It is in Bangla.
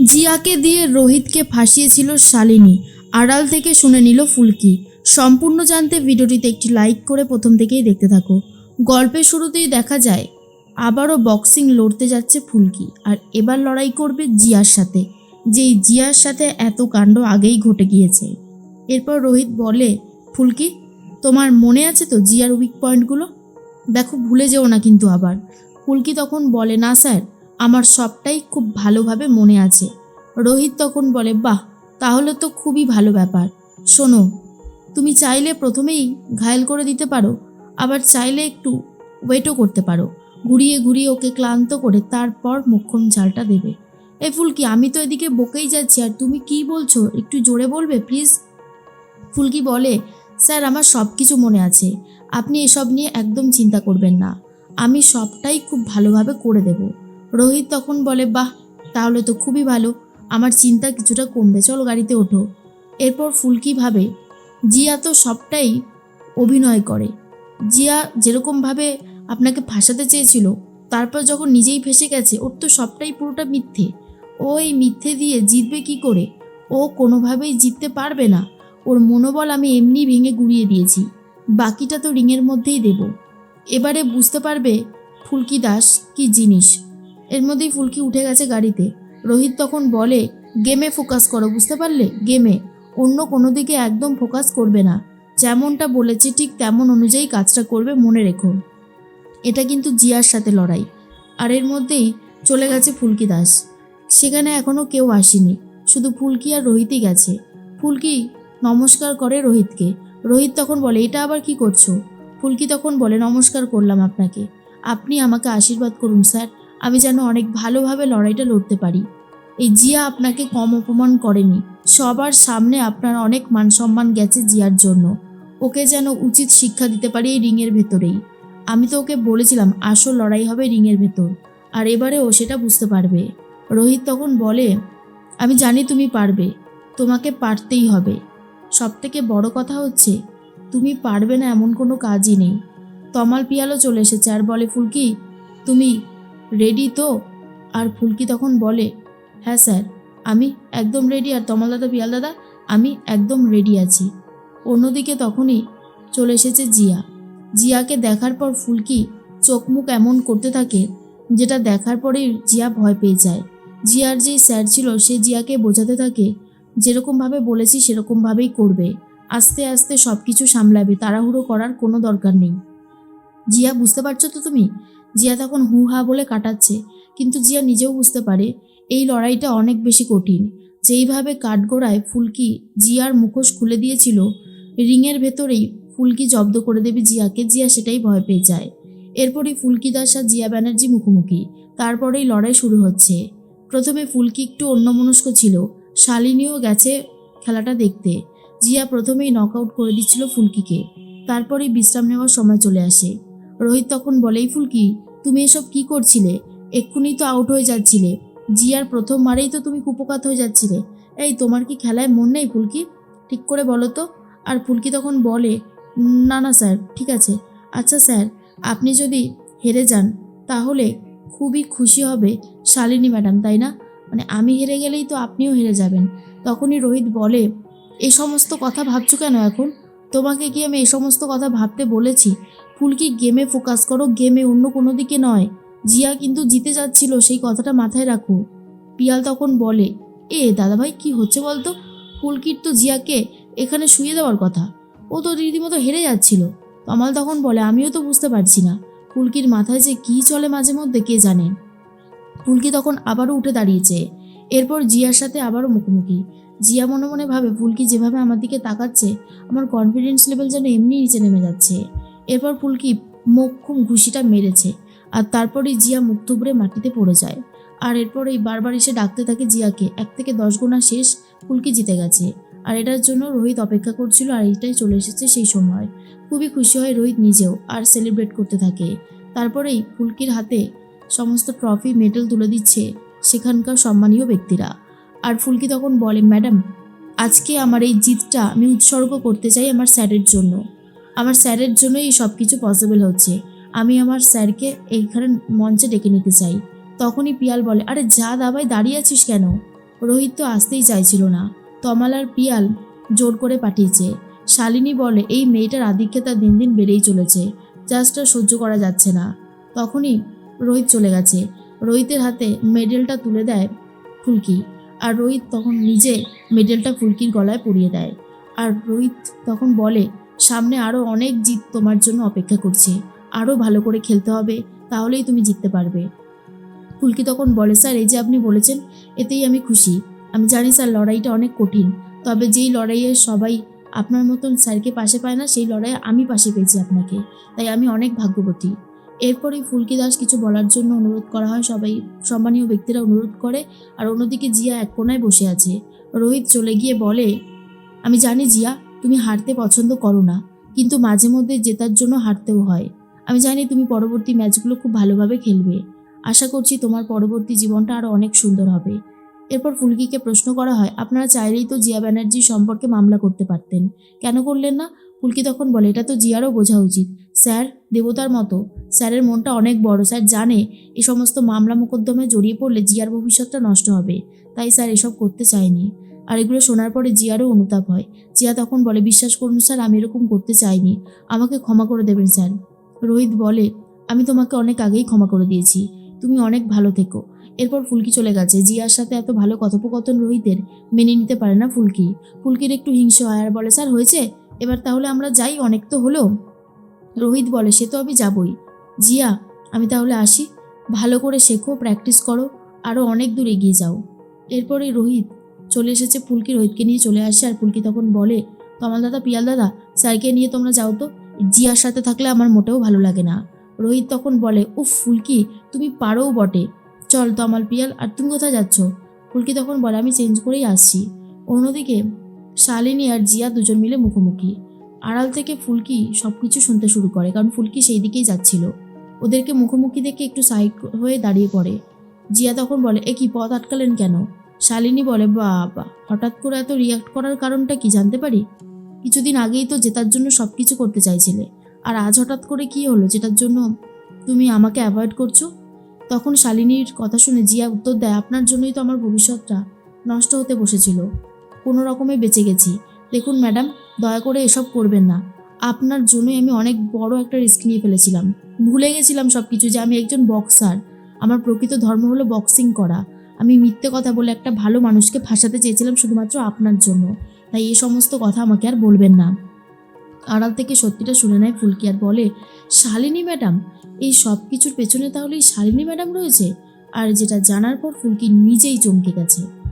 জিয়াকে দিয়ে রোহিতকে ফাঁসিয়েছিল শালিনী। আড়াল থেকে শুনে নিল ফুলকি। সম্পূর্ণ জানতে ভিডিওটিতে একটি লাইক করে প্রথম থেকেই দেখতে থাকো। গল্পের শুরুতেই দেখা যায়, আবারও বক্সিং লড়তে যাচ্ছে ফুলকি আর এবার লড়াই করবে জিয়ার সাথে, যেই জিয়ার সাথে এত কাণ্ড আগেই ঘটে গিয়েছে। এরপর রোহিত বলে, ফুলকি, তোমার মনে আছে তো জিয়ার উইক পয়েন্টগুলো দেখো, ভুলে যেও না কিন্তু আবার। ফুলকি তখন বলে, না স্যার আমার সবটাই খুব ভালোভাবে মনে আছে। রোহিত তখন বলে, বাহ, তাহলে তো খুবই ভালো ব্যাপার। শোনো, তুমি চাইলে প্রথমেই ঘায়েল করে দিতে পারো, আবার চাইলে একটু ওয়েটও করতে পারো। ঘুরিয়ে ঘুরিয়ে ওকে ক্লান্ত করে তারপর মোক্ষম ঝালটা দেবে। এ ফুলকি, আমি তো এদিকে বকেই যাচ্ছি, আর তুমি কি বলছো? একটু জোরে বলবে, প্লিজ? ফুলকি বলে, স্যার, আমার সব কিছু মনে আছে। আপনি এসব নিয়ে একদম চিন্তা করবেন না। আমি সবটাই খুব ভালোভাবে করে দেব। রোহিত তখন বলে, বাহ, তাহলে তো খুবই ভালো। আমার চিন্তা কিছুটা কমবে। চলো গাড়িতে ওঠো। এরপর ফুলকি ভাবে, জিয়া তো সবটাই অভিনয় করে। জিয়া যেরকমভাবে আপনাকে ফাঁসাতে চেয়েছিল, তারপর যখন নিজেই ফেসে গেছে, ওর তো সবটাই পুরোটা মিথ্যে। ও এই মিথ্যে দিয়ে জিতবে কি করে? ও কোনোভাবেই জিততে পারবে না। ওর মনোবল আমি এমনি ভেঙে গুড়িয়ে দিয়েছি। বাকিটা তো রিংয়ের মধ্যেই দেব। এবারে বুঝতে পারবে ফুলকি দাস কি জিনিস। এর মধ্যেই ফুলকি উঠে গেছে গাড়িতে। রোহিত তখন বলে, গেমে ফোকাস করো, বুঝতে পারলে? গেমে। অন্য কোনো দিকে একদম ফোকাস করবে না। যেমনটা বলেছে, ঠিক তেমন অনুযায়ী কাজটা করবে, মনে রেখো। এটা কিন্তু জিয়ার সাথে লড়াই। আর এর মধ্যেই চলে গেছে ফুলকি দাস। সেখানে এখনও কেউ আসেনি। শুধু ফুলকি আর রোহিতই গেছে। ফুলকি নমস্কার করে রোহিতকে। রোহিত তখন বলে, এটা আবার কি করছ? ফুলকি তখন বলে, নমস্কার করলাম আপনাকে। আপনি আমাকে আশীর্বাদ করুন, স্যার। আমি যেন অনেক ভালোভাবে লড়াইটা লড়তে পারি। এই জিয়া আপনাকে কম অপমান করেনি। সবার সামনে আপনার অনেক মান সম্মান গেছে জিয়ার জন্য। ওকে যেন উচিত শিক্ষা দিতে পারি এই রিংয়ের ভেতরেই। আমি তো ওকে বলেছিলাম, আসল লড়াই হবে রিংয়ের ভেতর। আর এবারে ও সেটা বুঝতে পারবে। রোহিত তখন বলে, আমি জানি তুমি পারবে। তোমাকে পারতেই হবে। সব থেকে বড় কথা হচ্ছে, তুমি পারবে না এমন কোনো কাজই নেই। তমাল পিয়ালো চলে এসেছে। আর বলে, ফুলকি, তুমি রেডি তো? আর ফুলকি তখন বলে হ্যাঁ স্যার, আমি একদম রেডি আর তমাল দাদা পিয়াল দাদা আমি একদম রেডি আছি। অন্যদিকে তখনই চলে এসেছে জিয়া। জিয়াকে দেখার পর ফুলকি চোখ মুখ এমন করতে থাকে, যেটা দেখার পরেই জিয়া ভয় পেয়ে যায়। জিয়ার যেই স্যার ছিল, সে জিয়াকে বোঝাতে থাকে, যেরকমভাবে বলেছি, সেরকমভাবেই করবে। আস্তে আস্তে সব কিছু সামলাবে, তাড়াহুড়ো করার কোনো দরকার নেই। জিয়া, বুঝতে পারছ তো তুমি? জিয়া তখন হু হা বলে কাটাচ্ছে, কিন্তু জিয়া নিজেও বুঝতে পারে এই লড়াইটা অনেক বেশি কঠিন। যেইভাবে কাঠগোড়ায় ফুলকি জিয়ার মুখোশ খুলে দিয়েছিল, রিংয়ের ভেতরেই ফুলকি জব্দ করে দেবে জিয়াকে, জিয়া সেটাই ভয় পেয়ে যায়। এরপরই ফুলকি দাস জিয়া ব্যানার্জি মুখোমুখি, তারপরেই লড়াই শুরু হচ্ছে। প্রথমে ফুলকি একটু অন্যমনস্ক ছিল, শালিনীও গেছে খেলাটা দেখতে। জিয়া প্রথমেই নক আউট করে দিচ্ছিল ফুলকিকে, তারপরেই বিশ্রাম নেওয়ার সময় চলে আসে। রোহিত তখন বলেই, ফুলকি, তুমি এসব কি করছিলে? এক্ষুনি তো আউট হয়ে যাচ্ছিলে। জিয়ার প্রথম মারেই তো তুমি কুপকাত হয়ে যাচ্ছিলে। এই, তোমার কি খেলায় মন নেই, ফুলকি? ঠিক করে বলো তো। আর ফুলকি তখন বলে, না না, স্যার, ঠিক আছে। আচ্ছা স্যার, আপনি যদি হেরে যান, তাহলে খুবই খুশি হবে শালিনী ম্যাডাম, তাই না? মানে আমি হেরে গেলেই তো আপনিও হেরে যাবেন। তখনই রোহিত বলে এই সমস্ত কথা ভাবছ কেন এখন? তোমাকে কি আমি এই সমস্ত কথা ভাবতে বলেছি? ফুলকি গেমে ফোকাস করো, গেমে অন্য কোনো দিকে নয়। জিয়া কিন্তু জিতে যাচ্ছিল, সেই কথাটা মাথায় রাখো। পিয়াল তখন বলে, এ, দাদাভাই, কি হচ্ছে বলতো? ফুলকির তো জিয়াকে এখানে শুয়ে দেওয়ার কথা। ও তো রীতিমতো হেরে যাচ্ছিল। তমাল তখন বলে, আমিও তো বুঝতে পারছি না। ফুলকির মাথায় যে কী চলে মাঝে মধ্যে, কে জানে? ফুলকি তখন আবারও উঠে দাঁড়িয়েছে। এরপর জিয়ার সাথে আবারও মুখোমুখি। জিয়া মনে মনে ভাবে, ফুলকি যেভাবে আমার দিকে তাকাচ্ছে, আমার কনফিডেন্স লেভেল যেন এমনি নিচে নেমে যাচ্ছে। এরপর ফুলকি মোক্ষম ঘুষিটা মেরেছে, আর তারপরেই জিয়া মুখ থুবড়ে মাটিতে পড়ে যায়। আর এরপরেই বারবার এসে ডাকতে থাকে জিয়াকে, এক থেকে দশ গোনা শেষ ফুলকি জিতে গেছে। আর এটার জন্য রোহিত অপেক্ষা করছিল, আর এটাই চলে এসেছে সেই সময়। খুবই খুশি হয় রোহিত নিজেও, আর সেলিব্রেট করতে থাকে। তারপরেই ফুলকির হাতে সমস্ত ট্রফি মেডেল তুলে দিচ্ছে সেখানকার সম্মানীয় ব্যক্তিরা। আর ফুলকি তখন বলে, ম্যাডাম, আজকে আমার এই জিতটা আমি উৎসর্গ করতে চাই আমার স্যারের জন্য। আমার স্যারের জন্য এই সব কিছু পসিবল হচ্ছে। আমি আমার স্যারকে এইখানে মঞ্চে ডেকে নিতে চাই। তখনই পিয়াল বলে, আরে যা দাবায় দাঁড়িয়ে আছিস কেন? রোহিত তো আসতেই চাইছিল না। তমাল আর পিয়াল জোর করে পাঠিয়েছে। শালিনী বলে, এই মেয়েটার আধিক্যতা দিন দিন বেড়েই চলেছে। জাস্ট আর সহ্য করা যাচ্ছে না। তখনই রোহিত চলে গেছে। রোহিতের হাতে মেডেলটা তুলে দেয় ফুলকি। আর রোহিত তখন নিজে মেডেলটা ফুলকির গলায় পরিয়ে দেয়। আর রোহিত তখন বলে, সামনে আরও অনেক জিত তোমার জন্য অপেক্ষা করছে। আরও ভালো করে খেলতে হবে, তাহলেই তুমি জিততে পারবে। ফুলকি তখন বলে, স্যার, এই যে আপনি বলেছেন, এতেই আমি খুশি। আমি জানি, স্যার, লড়াইটা অনেক কঠিন, তবে যেই লড়াইয়ে সবাই আপনার মতন স্যারকে পাশে পায় না, সেই লড়াইয়ে আমি পাশে পেয়েছি আপনাকে। তাই আমি অনেক ভাগ্যবতী। এরপরেই ফুলকি দাস কিছু বলার জন্য অনুরোধ করা হয়। সবাই, সম্মানীয় ব্যক্তিরা অনুরোধ করে। আর অন্যদিকে জিয়া এক কোনায় বসে আছে। রোহিত চলে গিয়ে বলে, আমি জানি জিয়া, তুমি হারতে পছন্দ করো না, কিন্তু মাঝে মধ্যে জেতার জন্য হারতেও হয়। আমি জানি তুমি পরবর্তী ম্যাচগুলো খুব ভালোভাবে খেলবে। আশা করছি তোমার পরবর্তী জীবনটা আরও অনেক সুন্দর হবে। এরপর ফুলকিকে প্রশ্ন করা হয়, আপনারা চাইলেই তো জিয়া ব্যানার্জি সম্পর্কে মামলা করতে পারতেন। কেন করলেন না? ফুলকি তখন বলে, এটা তো জিয়ারও বোঝা উচিত। স্যার, দেবতার মতো। স্যারের মনটা অনেক বড়। স্যার জানে এ সমস্ত মামলা মোকদ্দমে জড়িয়ে পড়লে জিয়ার ভবিষ্যৎটা নষ্ট হবে। তাই স্যার এসব করতে চায়নি। আর এগুলো শোনার পরে জিয়ারও অনুতাপ হয়। জিয়া তখন বলে, বিশ্বাস করুন স্যার, আমি এরকম করতে চাইনি। আমাকে ক্ষমা করে দেবেন স্যার। রোহিত বলে, আমি তোমাকে অনেক আগেই ক্ষমা করে দিয়েছি। তুমি অনেক ভালো থেকো। এরপর ফুলকি চলে গেছে। জিয়ার সাথে এত ভালো কথোপকথন রোহিতের মেনে নিতে পারে না ফুলকি। ফুলকির একটু হিংসা হয় আর বলে, স্যার, হয়েছে? এবার তাহলে আমরা যাই অনেক তো হলো। রোহিত বলে, সে তো আমি যাবই। জিয়া, আমি তাহলে আসি। ভালো করে শেখো, প্র্যাকটিস করো আরও অনেক দূর এগিয়ে যাও। এরপরে রোহিত চলে এসেছে ফুলকি রোহিতকে নিয়ে চলে আসে আর ফুলকি তখন বলে তমাল দাদা, পিয়াল দাদা, স্যারকে নিয়ে তোমরা যাও তো। জিয়ার সাথে থাকলে আমার মোটেও ভালো লাগে না। রোহিত তখন বলে, উফ ফুলকি তুমি পারোও বটে। চল তমাল, পিয়াল, আর তুমি কোথায় যাচ্ছ? ফুলকি তখন বলে, আমি চেঞ্জ করেই আসছি। অন্যদিকে শালিনী আর জিয়া দুজন মিলে মুখোমুখি। আড়াল থেকে ফুলকি সব কিছু শুনতে শুরু করে, কারণ ফুলকি সেই দিকেই যাচ্ছিল। ওদেরকে মুখোমুখি দেখে একটু সাইড হয়ে দাঁড়িয়ে পড়ে। জিয়া তখন বলে, এ কি পথ আটকালেন কেন? শালিনী বলে, বাবা, হঠাৎ করে এত রিয়াক্ট করার কারণটা কি জানতে পারি? কিছুদিন আগেই তো জেতার জন্য সব কিছু করতে চাইছিলে। আর আজ হঠাৎ করে কি হলো যেটার জন্য তুমি আমাকে অ্যাভয়েড করছ? তখন শালিনীর কথা শুনে জিয়া উত্তর দেয়, আপনার জন্যই তো আমার ভবিষ্যৎটা নষ্ট হতে বসেছিল। কোনো রকমে বেঁচে গেছি। দেখুন ম্যাডাম, দয়া করে এসব করবেন না। আপনার জন্যই আমি অনেক বড় একটা রিস্ক নিয়ে ফেলেছিলাম। ভুলে গেছিলাম সব কিছু যে আমি একজন বক্সার। আমার প্রকৃত ধর্ম হলো বক্সিং করা। আমি মিথ্যে কথা বলে একটা ভালো মানুষকে ফাঁসাতে চেয়েছিলাম শুধুমাত্র আপনার জন্য। তাই এই সমস্ত কথা আমাকে আর বলবেন না। আড়াল থেকে সত্যিটা শুনে নেয় ফুলকি আর বলে, শালিনী ম্যাডাম, এই সব কিছুর পেছনে তাহলে এই শালিনী ম্যাডাম রয়েছে? আর যেটা জানার পর ফুলকি নিজেই চমকে গেছে।